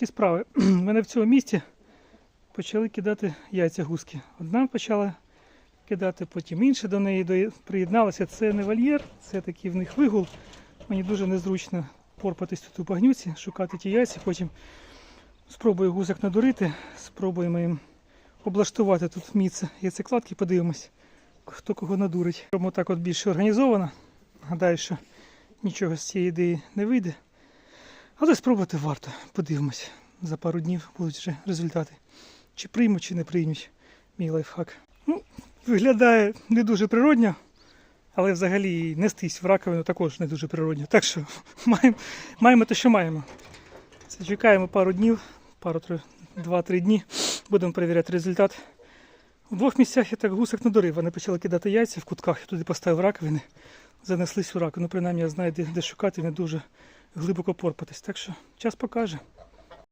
такі справи. У мене в цьому місті почали кидати яйця гуски. Одна почала кидати, потім інша до неї приєдналася. Це не вольєр, це такий в них вигул. Мені дуже незручно порпатись тут у багнюці, шукати ті яйця, потім спробую гусок надурити, спробуємо їм облаштувати тут місце яйцекладки, подивимось, хто кого надурить. Робимо так от більше організовано. Гадаю, що нічого з цієї ідеї не вийде. Але спробувати варто. Подивимось. За пару днів будуть вже результати. Чи приймуть, чи не приймуть мій лайфхак. Ну, виглядає не дуже природньо, але взагалі нестись в раковину також не дуже природньо. Так що маємо, маємо те, що маємо. Це чекаємо пару днів, пару два-три дні. Будемо перевіряти результат. В двох місцях я так гусок надурив. Вони почали кидати яйця в кутках, я туди поставив раковини, занеслись у раковину. Ну, принаймні я знаю, де, де шукати, не дуже глибоко порпатись. Так що час покаже.